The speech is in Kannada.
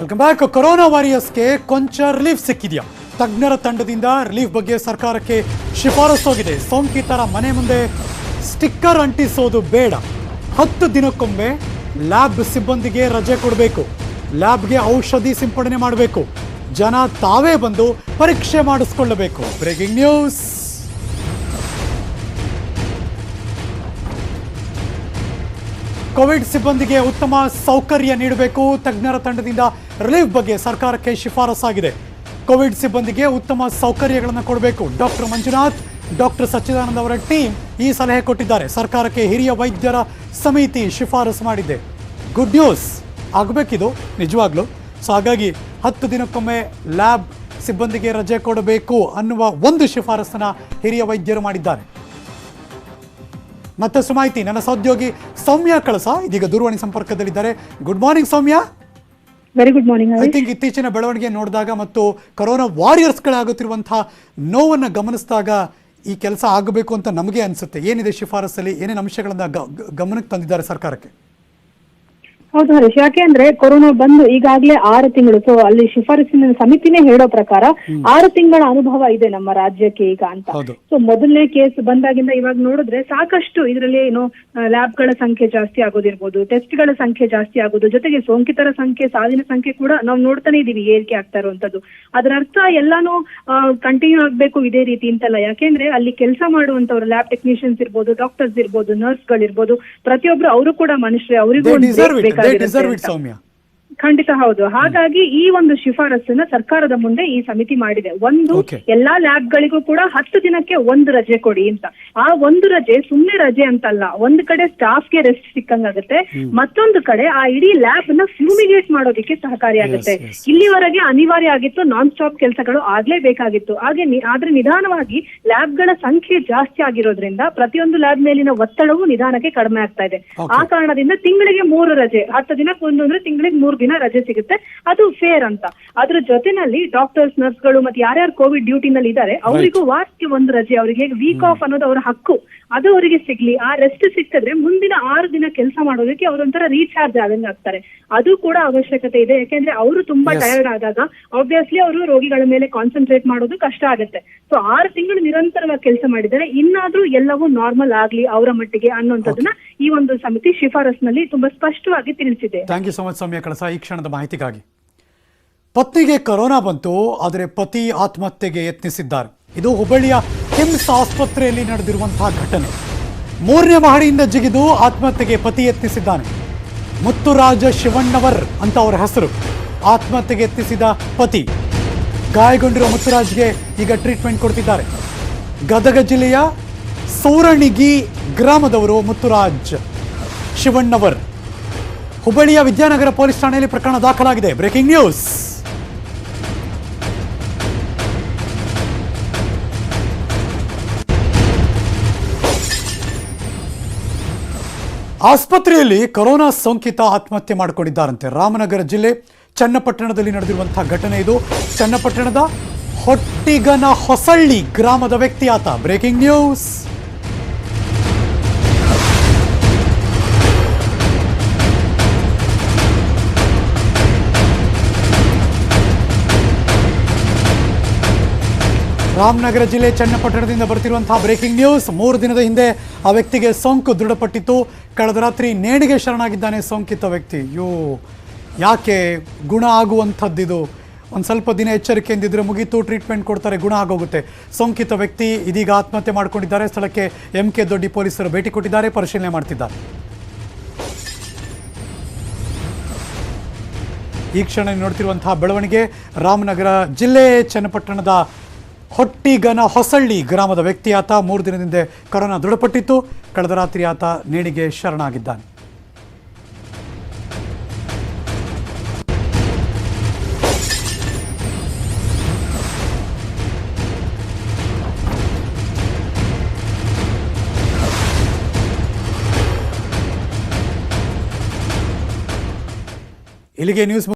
ವೆಲ್ಕಮ್ ಬ್ಯಾಕ್ ಕೊರೋನಾ ವಾರಿಯರ್ಸ್ಗೆ ಕೊಂಚ ರಿಲೀಫ್ ಸಿಕ್ಕಿದೆಯಾ? ತಜ್ಞರ ತಂಡದಿಂದ ರಿಲೀಫ್ ಬಗ್ಗೆ ಸರ್ಕಾರಕ್ಕೆ ಶಿಫಾರಸು ಹೋಗಿದೆ. ಸೋಂಕಿತರ ಮನೆ ಮುಂದೆ ಸ್ಟಿಕ್ಕರ್ ಅಂಟಿಸೋದು ಬೇಡ. ಹತ್ತು ದಿನಕ್ಕೊಮ್ಮೆ ಲ್ಯಾಬ್ ಸಿಬ್ಬಂದಿಗೆ ರಜೆ ಕೊಡಬೇಕು. ಲ್ಯಾಬ್ಗೆ ಔಷಧಿ ಸಿಂಪಡಣೆ ಮಾಡಬೇಕು. ಜನ ತಾವೇ ಬಂದು ಪರೀಕ್ಷೆ ಮಾಡಿಸ್ಕೊಳ್ಳಬೇಕು. ಬ್ರೇಕಿಂಗ್ ನ್ಯೂಸ್ ಕೋವಿಡ್ ಸಿಬ್ಬಂದಿಗೆ ಉತ್ತಮ ಸೌಕರ್ಯ ನೀಡಬೇಕು. ತಜ್ಞರ ತಂಡದಿಂದ ರಿಲೀಫ್ ಬಗ್ಗೆ ಸರ್ಕಾರಕ್ಕೆ ಶಿಫಾರಸಾಗಿದೆ ಕೋವಿಡ್ ಸಿಬ್ಬಂದಿಗೆ ಉತ್ತಮ ಸೌಕರ್ಯಗಳನ್ನು ಕೊಡಬೇಕು. ಡಾಕ್ಟರ್ ಮಂಜುನಾಥ್, ಡಾಕ್ಟರ್ ಸಚ್ಚಿದಾನಂದ ಅವರ ಟೀಮ್ ಈ ಸಲಹೆ ಕೊಟ್ಟಿದ್ದಾರೆ. ಸರ್ಕಾರಕ್ಕೆ ಹಿರಿಯ ವೈದ್ಯರ ಸಮಿತಿ ಶಿಫಾರಸು ಮಾಡಿದೆ. Good news. ಆಗಬೇಕಿದು. ನಿಜವಾಗ್ಲೂ. ಸೊ, ಹಾಗಾಗಿ ಹತ್ತು ದಿನಕ್ಕೊಮ್ಮೆ ಲ್ಯಾಬ್ ಸಿಬ್ಬಂದಿಗೆ ರಜೆ ಕೊಡಬೇಕು ಅನ್ನುವ ಒಂದು ಶಿಫಾರಸನ್ನು ಹಿರಿಯ ವೈದ್ಯರು ಮಾಡಿದ್ದಾರೆ. ಮತ್ತಷ್ಟು ಮಾಹಿತಿ ನನ್ನ ಸಹೋದ್ಯೋಗಿ ಸೌಮ್ಯ ಕಳಸ. ಇದೀಗ ದೂರವಾಣಿ ಸಂಪರ್ಕದಲ್ಲಿದ್ದಾರೆ. Good morning Soumya. Very good morning I think ಇತ್ತೀಚಿನ ಬೆಳವಣಿಗೆ ನೋಡಿದಾಗ ಮತ್ತು ಕೊರೋನಾ ವಾರಿಯರ್ಸ್ಗಳಾಗುತ್ತಿರುವಂತಹ ನೋವನ್ನು ಗಮನಿಸಿದಾಗ ಈ ಕೆಲಸ ಆಗಬೇಕು ಅಂತ ನಮಗೆ ಅನಿಸುತ್ತೆ. ಏನಿದೆ ಶಿಫಾರಸಲ್ಲಿ ಏನೇನು ಅಂಶಗಳನ್ನ ಗಮನಕ್ಕೆ ತಂದಿದ್ದಾರೆ ಸರ್ಕಾರಕ್ಕೆ? ಹೌದು ಹರೀಶ್ ಯಾಕೆ ಅಂದ್ರೆ ಕೊರೋನಾ ಬಂದು ಈಗಾಗ್ಲೇ ಆರು ತಿಂಗಳು ಸೊ ಅಲ್ಲಿ ಶಿಫಾರಸಿನ ಸಮಿತಿನೇ ಹೇಳೋ ಪ್ರಕಾರ ಆರು ತಿಂಗಳ ಅನುಭವ ಇದೆ ನಮ್ಮ ರಾಜ್ಯಕ್ಕೆ ಈಗ ಅಂತ. ಸೊ ಮೊದಲನೇ ಕೇಸ್ ಬಂದಾಗಿಂದ ಇವಾಗ ನೋಡಿದ್ರೆ ಸಾಕಷ್ಟು ಇದರಲ್ಲಿ ಏನು ಲ್ಯಾಬ್ಗಳ ಸಂಖ್ಯೆ ಜಾಸ್ತಿ ಆಗೋದಿರ್ಬೋದು ಟೆಸ್ಟ್ಗಳ ಸಂಖ್ಯೆ ಜಾಸ್ತಿ ಆಗೋದು ಜೊತೆಗೆ ಸೋಂಕಿತರ ಸಂಖ್ಯೆ ಸಾವಿನ ಸಂಖ್ಯೆ ಕೂಡ ನಾವು ನೋಡ್ತಾನೆ ಇದೀವಿ ಏರಿಕೆ ಆಗ್ತಾ ಇರುವಂತದ್ದು. ಅದರ ಅರ್ಥ ಎಲ್ಲಾನು ಕಂಟಿನ್ಯೂ ಆಗ್ಬೇಕು ಇದೇ ರೀತಿ ಅಂತಲ್ಲ. ಯಾಕೆಂದ್ರೆ ಅಲ್ಲಿ ಕೆಲಸ ಮಾಡುವಂತವ್ರು ಲ್ಯಾಬ್ ಟೆಕ್ನಿಷಿಯನ್ಸ್ ಇರ್ಬೋದು ಡಾಕ್ಟರ್ಸ್ ಇರ್ಬೋದು ನರ್ಸ್ ಗಳಿರ್ಬೋದು ಪ್ರತಿಯೊಬ್ರು ಅವರು ಕೂಡ ಮನುಷ್ಯರೇ ಅವರಿಗೂ they deserve it, Soumya. ಖಂಡಿತ ಹೌದು. ಹಾಗಾಗಿ ಈ ಒಂದು ಶಿಫಾರಸ್ಸನ್ನ ಸರ್ಕಾರದ ಮುಂದೆ ಈ ಸಮಿತಿ ಮಾಡಿದೆ. ಒಂದು ಎಲ್ಲಾ ಲ್ಯಾಬ್ ಗಳಿಗೂ ಕೂಡ ಹತ್ತು ದಿನಕ್ಕೆ ಒಂದು ರಜೆ ಕೊಡಿ ಅಂತ. ಆ ಒಂದು ರಜೆ ಸುಮ್ಮನೆ ರಜೆ ಅಂತಲ್ಲ. ಒಂದ್ ಕಡೆ ಸ್ಟಾಫ್ಗೆ ರೆಸ್ಟ್ ಸಿಕ್ಕಂಗಾಗುತ್ತೆ ಮತ್ತೊಂದು ಕಡೆ ಆ ಇಡೀ ಲ್ಯಾಬ್ನ ಫ್ಯೂಮಿಗೇಟ್ ಮಾಡೋದಕ್ಕೆ ಸಹಕಾರಿಯಾಗುತ್ತೆ. ಇಲ್ಲಿವರೆಗೆ ಅನಿವಾರ್ಯ ಆಗಿತ್ತು ನಾನ್ ಸ್ಟಾಪ್ ಕೆಲಸಗಳು ಆಗ್ಲೇಬೇಕಾಗಿತ್ತು. ಹಾಗೆ ಆದ್ರೆ ನಿಧಾನವಾಗಿ ಲ್ಯಾಬ್ಗಳ ಸಂಖ್ಯೆ ಜಾಸ್ತಿ ಆಗಿರೋದ್ರಿಂದ ಪ್ರತಿಯೊಂದು ಲ್ಯಾಬ್ ಮೇಲಿನ ಒತ್ತಡವು ನಿಧಾನಕ್ಕೆ ಕಡಿಮೆ ಆಗ್ತಾ ಇದೆ. ಆ ಕಾರಣದಿಂದ ತಿಂಗಳಿಗೆ ಮೂರು ರಜೆ. ಹತ್ತು ದಿನಕ್ಕೆ ಒಂದು ಅಂದ್ರೆ ತಿಂಗಳಿಗೆ ಮೂರು ದಿನ ರಜೆ ಸಿಗುತ್ತೆ. ಅದು ಫೇರ್ ಅಂತ. ಅದ್ರ ಜೊತೆನಲ್ಲಿ ಡಾಕ್ಟರ್ಸ್ ನರ್ಸ್ಗಳು ಮತ್ತೆ ಯಾರ್ಯಾರು ಕೋವಿಡ್ ಡ್ಯೂಟಿನಲ್ಲಿ ಇದ್ದಾರೆ ಅವರಿಗೂ ವಾರಕ್ಕೆ ಒಂದು ರಜೆ ಅವರಿಗೆ ವೀಕ್ ಆಫ್ ಅನ್ನೋದು ಅವರ ಹಕ್ಕು. ಅದು ಅವರಿಗೆ ಸಿಗ್ಲಿ. ಆ ರೆಸ್ಟ್ ಸಿಕ್ಕಿದ್ರೆ ಮುಂದಿನ ಆರು ದಿನ ಕೆಲಸ ಮಾಡೋದಕ್ಕೆ ಅವರೊಂಥರ ರೀಚಾರ್ಜ್ ಆದಂಗೆ ಆಗ್ತಾರೆ. ಅದು ಕೂಡ ಅವಶ್ಯಕತೆ ಇದೆ. ಯಾಕೆಂದ್ರೆ ಅವರು ತುಂಬಾ. ಟಯರ್ಡ್ ಆದಾಗ ಆಬ್ವಿಯಸ್ಲಿ ಅವರು ರೋಗಿಗಳ ಮೇಲೆ ಕಾನ್ಸಂಟ್ರೇಟ್ ಮಾಡೋದು ಕಷ್ಟ ಆಗುತ್ತೆ. ಸೊ ಆರು ತಿಂಗಳು ನಿರಂತರವಾಗಿ ಕೆಲಸ ಮಾಡಿದರೆ ಇನ್ನಾದ್ರೂ ಎಲ್ಲವೂ ನಾರ್ಮಲ್ ಆಗ್ಲಿ ಅವರ ಮಟ್ಟಿಗೆ ಅನ್ನುವಂಥದ್ದನ್ನ ಈ ಒಂದು ಸಮಿತಿ ಶಿಫಾರಸ್ನಲ್ಲಿ ತುಂಬಾ ಸ್ಪಷ್ಟವಾಗಿ ತಿಳಿಸಿದೆ. Thank you so much Soumya Kalasa. ಈ ಕ್ಷಣದ ಮಾಹಿತಿಗಾಗಿ. ಪತ್ನಿಗೆ ಕರೋನಾ ಬಂತು, ಆದರೆ ಪತಿ ಆತ್ಮಹತ್ಯೆಗೆ ಯತ್ನಿಸಿದ್ದಾರೆ. ಇದು ಹುಬ್ಬಳ್ಳಿಯ ಕಿಮ್ಸ್ ಆಸ್ಪತ್ರೆಯಲ್ಲಿ ನಡೆದಿರುವಂತಹ ಘಟನೆ. ಮೂರನೇ ಮಹಡಿಯಿಂದ ಜಿಗಿದು ಆತ್ಮಹತ್ಯೆಗೆ ಪತಿ ಯತ್ನಿಸಿದ್ದಾನೆ. ಮುತ್ತುರಾಜ ಶಿವಣ್ಣವರ್ ಅಂತ ಅವರ ಹೆಸರು. ಆತ್ಮಹತ್ಯೆಗೆ ಯತ್ನಿಸಿದ ಪತಿ. ಗಾಯಗೊಂಡಿರುವ ಮುತ್ತುರಾಜ್ಗೆ ಈಗ ಟ್ರೀಟ್ಮೆಂಟ್ ಕೊಡ್ತಿದ್ದಾರೆ. ಗದಗ ಜಿಲ್ಲೆಯ ಸೂರಣಿಗಿ ಗ್ರಾಮದವರು ಮುತ್ತುರಾಜ್ ಶಿವಣ್ಣವರ್. ಹುಬ್ಬಳ್ಳಿಯ ವಿದ್ಯಾನಗರ ಪೊಲೀಸ್ ಠಾಣೆಯಲ್ಲಿ ಪ್ರಕರಣ ದಾಖಲಾಗಿದೆ. Breaking news. ಆಸ್ಪತ್ರೆಯಲ್ಲಿ ಕೊರೋನಾ ಸೋಂಕಿತ ಆತ್ಮಹತ್ಯೆ ಮಾಡಿಕೊಂಡಿದ್ದಾರಂತೆ. ರಾಮನಗರ ಜಿಲ್ಲೆ ಚನ್ನಪಟ್ಟಣದಲ್ಲಿ ನಡೆದಿರುವಂತಹ ಘಟನೆ ಇದು. ಚನ್ನಪಟ್ಟಣದ ಹೊಟ್ಟಿಗನ ಹೊಸಳ್ಳಿ ಗ್ರಾಮದ ವ್ಯಕ್ತಿ ಆತ. Breaking news. ರಾಮನಗರ ಜಿಲ್ಲೆ ಚನ್ನಪಟ್ಟಣದಿಂದ ಬರ್ತಿರುವಂತಹ ಬ್ರೇಕಿಂಗ್ ನ್ಯೂಸ್. ಮೂರು ದಿನದ ಹಿಂದೆ ಆ ವ್ಯಕ್ತಿಗೆ ಸೋಂಕು ದೃಢಪಟ್ಟಿತ್ತು. ಕಳೆದ ರಾತ್ರಿ ನೇಣಿಗೆ ಶರಣಾಗಿದ್ದಾನೆ ಸೋಂಕಿತ ವ್ಯಕ್ತಿ. ಯೋ, ಯಾಕೆ ಗುಣ ಆಗುವಂಥದ್ದಿದು ಒಂದು ಸ್ವಲ್ಪ ದಿನ ಎಚ್ಚರಿಕೆಯಿಂದಿದ್ರೆ ಮುಗೀತು ಟ್ರೀಟ್ಮೆಂಟ್ ಕೊಡ್ತಾರೆ, ಗುಣ ಆಗೋಗುತ್ತೆ. ಸೋಂಕಿತ ವ್ಯಕ್ತಿ ಇದೀಗ ಆತ್ಮಹತ್ಯೆ ಮಾಡಿಕೊಂಡಿದ್ದಾರೆ. ಸ್ಥಳಕ್ಕೆ ಎಂ ಕೆ ದೊಡ್ಡಿ ಪೊಲೀಸರು ಭೇಟಿ ಕೊಟ್ಟಿದ್ದಾರೆ, ಪರಿಶೀಲನೆ ಮಾಡ್ತಿದ್ದಾರೆ. ಈ ಕ್ಷಣ ನೋಡ್ತಿರುವಂತಹ ಬೆಳವಣಿಗೆ ರಾಮನಗರ ಜಿಲ್ಲೆ ಚನ್ನಪಟ್ಟಣದ ಹೊಟ್ಟಿಗನ ಹೊಸಳ್ಳಿ ಗ್ರಾಮದ ವ್ಯಕ್ತಿ ಆತ ಮೂರು ದಿನದಿಂದ ಕೊರೋನಾ ದೃಢಪಟ್ಟಿತ್ತು. ಕಳೆದ ರಾತ್ರಿ ಆತ ನೇಣಿಗೆ ಶರಣಾಗಿದ್ದಾನೆ. ಇಲ್ಲಿಗೆ ನ್ಯೂಸ್